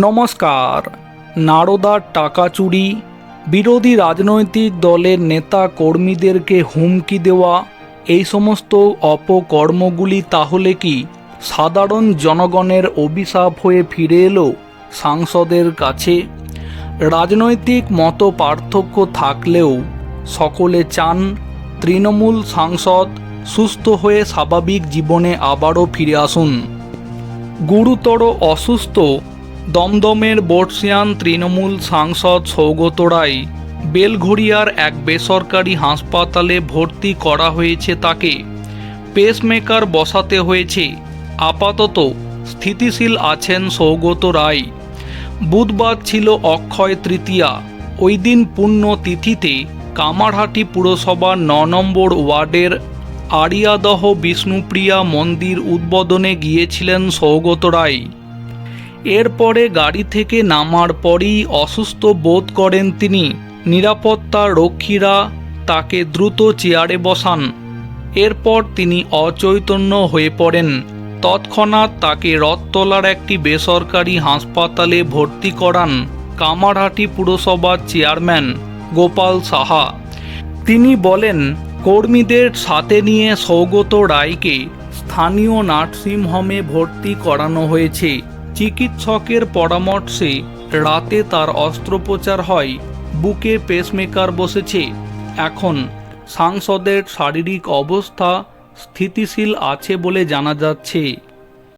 নমস্কার। নারদার টাকা চুরি, বিরোধী রাজনৈতিক দলের নেতা কর্মীদেরকে হুমকি দেওয়া, এই সমস্ত অপকর্মগুলি তাহলে কি সাধারণ জনগণের অভিশাপ হয়ে ফিরে এলো সাংসদের কাছে? রাজনৈতিক মত পার্থক্য থাকলেও সকলে চান তৃণমূল সাংসদ সুস্থ হয়ে স্বাভাবিক জীবনে আবারও ফিরে আসুন। গুরুতর অসুস্থ দমদমের বর্ষিয়ান তৃণমূল সাংসদ সৌগত রায় বেলঘড়িয়ার এক বেসরকারি হাসপাতালে ভর্তি করা হয়েছে তাকে। পেসমেকার বসাতে হয়েছে। আপাতত স্থিতিশীল আছেন সৌগত রায়। বুধবার ছিল অক্ষয় তৃতীয়া। ওই দিন পুণ্য তিথিতে কামারহাটি পুরসভার ন নম্বর ওয়ার্ডের আরিয়াদহ বিষ্ণুপ্রিয়া মন্দির উদ্বোধনে গিয়েছিলেন সৌগত রায়। এরপরে গাড়ি থেকে নামার পরই অসুস্থ বোধ করেন তিনি। নিরাপত্তা রক্ষীরা তাকে দ্রুত চেয়ারে বসান। এরপর তিনি অচৈতন্য হয়ে পড়েন। তৎক্ষণাৎ তাকে রথতলার একটি বেসরকারি হাসপাতালে ভর্তি করান কামারহাটি পুরসভার চেয়ারম্যান গোপাল সাহা। তিনি বলেন, কর্মীদের সাথে নিয়ে সৌগত রায়কে স্থানীয় নার্সিংহোমে ভর্তি করানো হয়েছে। চিকিৎসকের পরামর্শে রাতে তার অস্ত্রোপচার হয়, বুকে পেসমেকার বসেছে। এখন সাংসদের শারীরিক অবস্থা স্থিতিশীল আছে বলে জানা যাচ্ছে।